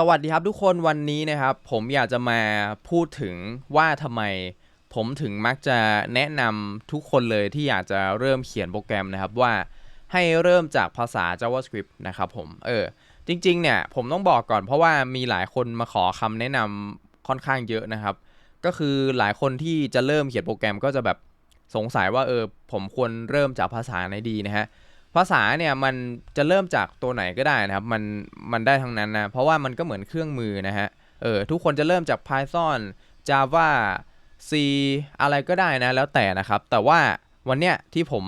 สวัสดีครับทุกคนวันนี้นะครับ ผมอยากจะมาพูดถึงว่าทำไม ผมถึงมักจะแนะนำทุกคนเลยที่อยากจะเริ่มเขียนโปรแกรมนะครับว่าให้เริ่มจากภาษา JavaScript นะครับผมเออจริง ๆ เนี่ยผมต้องบอกก่อนเพราะว่ามีหลายคนมาขอคำแนะนำค่อนข้างเยอะนะครับ ก็คือหลายคนที่จะเริ่มเขียนโปรแกรมก็จะแบบสงสัยว่าเออผมควรเริ่มจากภาษาไหนดีนะฮะ ภาษาเนี่ยมันจะเริ่มจากตัวไหนก็ได้นะครับ มันมันได้ทั้งนั้นนะเพราะว่ามันก็เหมือนเครื่องมือนะฮะเออทุกคนจะเริ่มจาก Python Java C อะไรก็ได้นะแล้วแต่นะครับ แต่ว่าวันเนี้ยที่ผม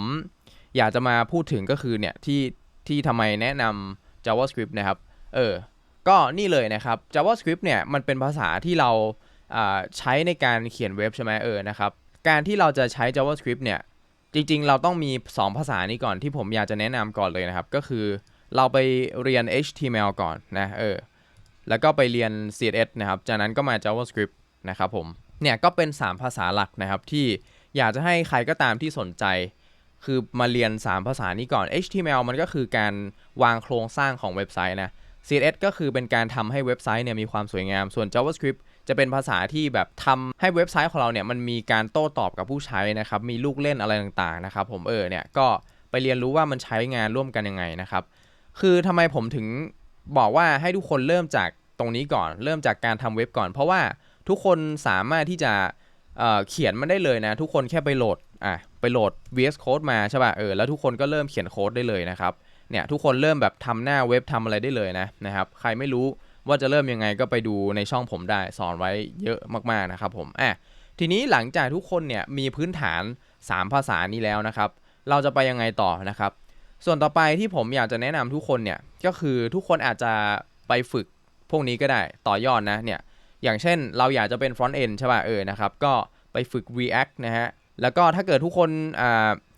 อยากจะมาพูดถึงก็คือเนี่ยที่ที่ทำไมแนะนำ JavaScript นะครับเออก็นี่เลยนะครับ JavaScript เนี่ยมันเป็นภาษาที่เราอ่าใช้ในการเขียนเว็บใช่ไหมเออนะครับ การที่เราจะใช้ JavaScript เนี่ย จริงๆ เราต้องมี 2 ภาษานี้ก่อนที่ผมอยากจะแนะนำก่อนเลยนะครับ ก็คือเราไปเรียน HTML ก่อนนะเออแล้วก็ไปเรียน CSS นะครับ จากนั้นก็มา JavaScript นะครับผม เนี่ยก็เป็น 3 ภาษาหลักนะครับ ที่อยากจะให้ใครก็ตามที่สนใจ คือมาเรียน 3 ภาษานี้ก่อน HTML มันก็คือการวางโครงสร้างของเว็บไซต์นะ CSS ก็คือเป็นการทำให้เว็บไซต์เนี่ยมีความสวยงาม ส่วน JavaScript จะเป็นภาษาที่แบบทำให้เว็บไซต์ของเราเนี่ยมันมีการโต้ตอบกับผู้ใช้นะครับมีลูกเล่นอะไรต่างๆนะครับผมเออเนี่ยก็ไปเรียนรู้ว่ามันใช้งานร่วมกันยังไงนะครับ คือทำไมผมถึงบอกว่าให้ทุกคนเริ่มจากตรงนี้ก่อน เริ่มจากการทำเว็บก่อน เพราะว่าทุกคนสามารถที่จะเเขียนมันได้เลยนะ ทุกคนแค่ไปโหลดอะไปโหลด VS Code มาใช่ป่ะเออแล้วทุกคนก็เริ่มเขียนโค้ดได้เลยนะครับเนี่ยทุกคนเริ่มแบบทำหน้าเว็บทำอะไรได้เลยนะนะครับ ใครไม่รู้ ว่าจะเริ่มยังไงก็ไปดูในช่องผมได้สอนไว้เยอะมากๆนะครับผมอะทีนี้หลังจากทุกคนเนี่ยมีพื้นฐาน 3 ภาษานี้แล้วนะครับ เราจะไปยังไงต่อนะครับ ส่วนต่อไปที่ผมอยากจะแนะนำทุกคนเนี่ยก็คือทุกคนอาจจะไปฝึกพวกนี้ก็ได้ต่อยอดนะเนี่ยอย่างเช่นเราอยากจะเป็น front end ใช่ป่ะเออนะครับก็ไปฝึก React นะฮะแล้วก็ถ้าเกิดทุกคนอ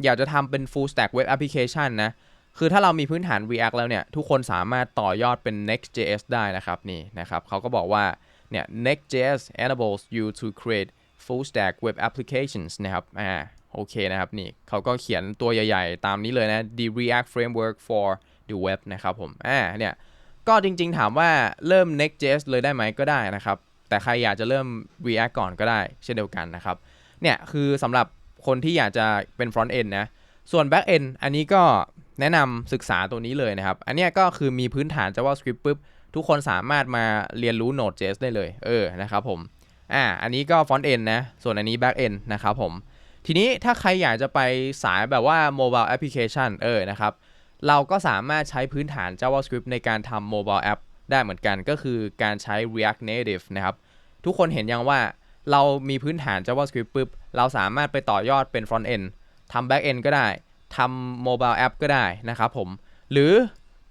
อยากจะทำเป็น full stack web application นะ คือถ้าเรามีพื้นฐาน React แล้วเนี่ย ทุกคนสามารถต่อยอดเป็น Next.js ได้นะครับนี่นะครับเขาก็บอกว่าเนี่ย Next.js enables you to create full stack web applications นะครับอ่าโอเคนะครับนี่เขาก็เขียนตัวใหญ่ๆ ตามนี้เลยนะ the React Framework for the Web นะครับผมอ่าเนี่ยก็จริงๆถามว่าเริ่ม Next.js เลยได้ไหมก็ได้นะครับ แต่ใครอยากจะเริ่ม React ก่อนก็ได้ เช่นเดียวกันนะครับเนี่ยคือสำหรับคนที่อยากจะเป็น Front End นะส่วน Back End อันนี้ก็ แนะนำศึกษาตัวนี้เลยนะครับ อันนี้ก็คือมีพื้นฐาน JavaScript ปุ๊บ ทุกคนสามารถมาเรียนรู้ Node.js ได้เลย เออ นะครับผม อ่า อันนี้ก็ Front End นะ ส่วนอันนี้ Back End นะครับผม ทีนี้ถ้าใครอยากจะไปสายแบบว่า mobile application เออ นะครับ เราก็สามารถใช้พื้นฐาน JavaScript ในการทำ mobile app ได้เหมือนกัน ก็คือการใช้ React Native นะครับ ทุกคนเห็นยังว่าเรามีพื้นฐาน JavaScript ปุ๊บ เราสามารถไปต่อยอดเป็น front end ทำ back end ก็ได้ ทำ mobile app ก็ได้นะครับผม หรือ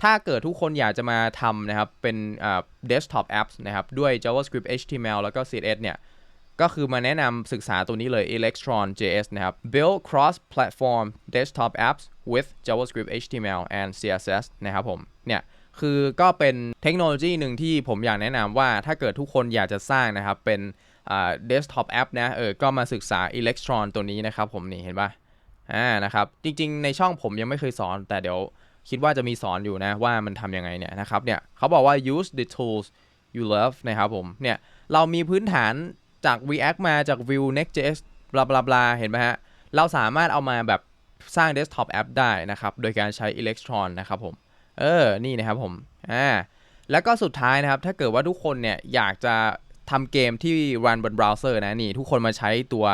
ถ้าเกิดทุกคนอยากจะมาทำนะครับ เป็นอ่า desktop apps นะครับ ด้วย JavaScript HTML แล้วก็ CSS เนี่ย ก็คือมาแนะนำศึกษาตัวนี้เลย Electron JS นะครับ build cross platform desktop apps with JavaScript HTML and CSS นะครับผม เนี่ยคือก็เป็นเทคโนโลยีหนึ่งที่ผมอยากแนะนำว่าถ้าเกิดทุกคนอยากจะสร้างนะครับ เป็นอ่า desktop app นะเออก็มาศึกษา Electron ตัวนี้นะครับผมนี่เห็นปะ อ่านะครับจริงๆ ในช่องผมยังไม่เคยสอน แต่เดี๋ยวคิดว่าจะมีสอนอยู่นะว่ามันทำยังไงเนี่ยนะครับเนี่ยเขาบอกว่า use the tools you love นะครับผมเนี่ยเรามีพื้นฐานจาก React มาจาก Vue Next.js บลาบลาบลาเห็นไหมฮะ เราสามารถเอามาแบบสร้าง desktop app ได้นะครับ โดยการใช้ Electron นะครับผม เออ นี่นะครับผม อ่า แล้วก็สุดท้ายนะครับ ถ้าเกิดว่าทุกคนเนี่ย อยากจะทำเกมที่ run บนเบราว์เซอร์นะ นี่ ทุกคนมาใช้ตัว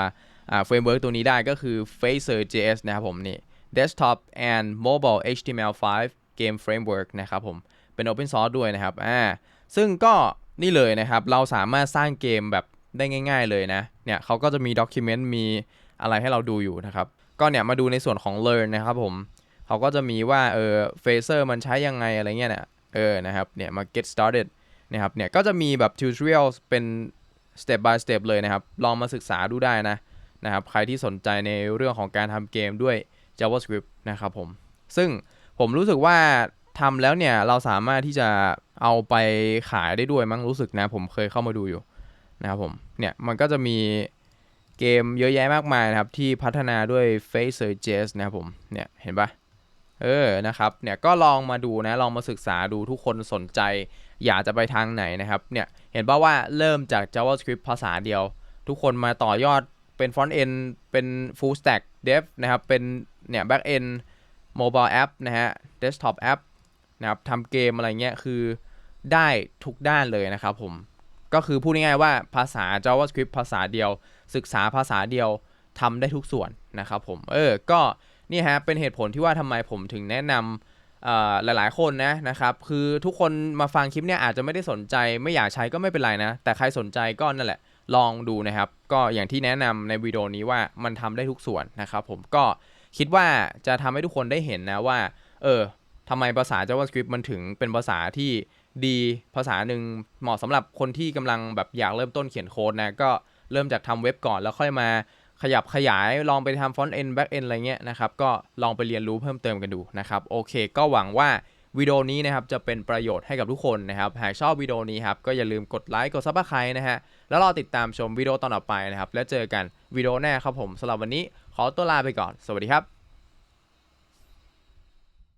อ่า framework ตัวนี้ได้ก็คือ Phaser.js นะครับผมนี่ desktop and mobile HTML5 game framework นะครับผม เป็น open source ด้วยนะครับอ่าซึ่งก็นี่เลยนะครับ เราสามารถสร้างเกมแบบได้ง่าย ๆเลยนะ เนี่ยเขาก็จะมี document มีอะไรให้เราดูอยู่นะครับ ก็เนี่ยมาดูในส่วนของ learn นะครับผมเขาก็จะมีว่าเออ phaser มันใช้ยังไงอะไรเงี้ยเนี่ยเออนะครับเนี่ยมา get started นะครับเนี่ยก็จะมีแบบ tutorial เป็น step by step เลยนะครับ ลองมาศึกษาดูได้นะ นะครับ ใครที่สนใจในเรื่องของการทำเกมด้วย JavaScript นะครับผม ซึ่งผมรู้สึกว่าทำแล้วเนี่ย เราสามารถที่จะเอาไปขายได้ด้วยมั้งรู้สึกนะ ผมเคยเข้ามาดูอยู่นะครับผม เนี่ย มันก็จะมีเกมเยอะแยะมากมายนะครับ ที่พัฒนาด้วย Phaser.js นะครับผม เนี่ยเห็นปะเออ นะครับ เนี่ยก็ลองมาดูนะ ลองมาศึกษาดูทุกคนสนใจ อยากจะไปทางไหนนะครับ เนี่ย เห็นป่าว่าเริ่มจาก JavaScript ภาษาเดียว ทุกคนมาต่อยอด เป็น Front End เป็น Full Stack Dev นะครับ เป็นเนี่ย Back End Mobile App นะฮะ Desktop App นะครับทำเกมอะไรเงี้ย คือได้ทุกด้านเลยนะครับผม ก็คือพูดง่ายๆว่าภาษา JavaScript ภาษาเดียว ศึกษาภาษาเดียวทำได้ทุกส่วนนะครับผม เออ ก็นี่ฮะ เป็นเหตุผลที่ว่าทำไมผมถึงแนะนำอ่อหลายๆคนนะนะครับ คือทุกคนมาฟังคลิปเนี่ยอาจจะไม่ได้สนใจ ไม่อยากใช้ก็ไม่เป็นไรนะ แต่ใครสนใจก็นั่นแหละ ลองดูนะครับ ก็อย่างที่แนะนำในวิดีโอนี้ว่ามันทำได้ทุกส่วนนะครับผมก็คิดว่าจะทำให้ทุกคนได้เห็นนะว่า เออทำไมภาษา JavaScript มันถึงเป็นภาษาที่ดีภาษาหนึ่งเหมาะสำหรับคนที่กำลังแบบอยากเริ่มต้นเขียนโค้ดนะก็เริ่มจากทำเว็บก่อนแล้วค่อยมาขยับขยายลองไปทำ front end back end อะไรเงี้ยนะครับ ก็ลองไปเรียนรู้เพิ่มเติมกันดูนะครับ โอเค ก็หวังว่า วิดีโอนี้นะครับจะเป็นประโยชน์ให้กับทุกคนนะครับ หากชอบวิดีโอนี้ครับก็อย่าลืมกดไลค์กดซับสไครต์นะฮะ แล้วรอติดตามชมวิดีโอตอนต่อไปนะครับ แล้วเจอกันวิดีโอหน้าครับผมสำหรับวันนี้ขอตัวลาไปก่อน สวัสดีครับ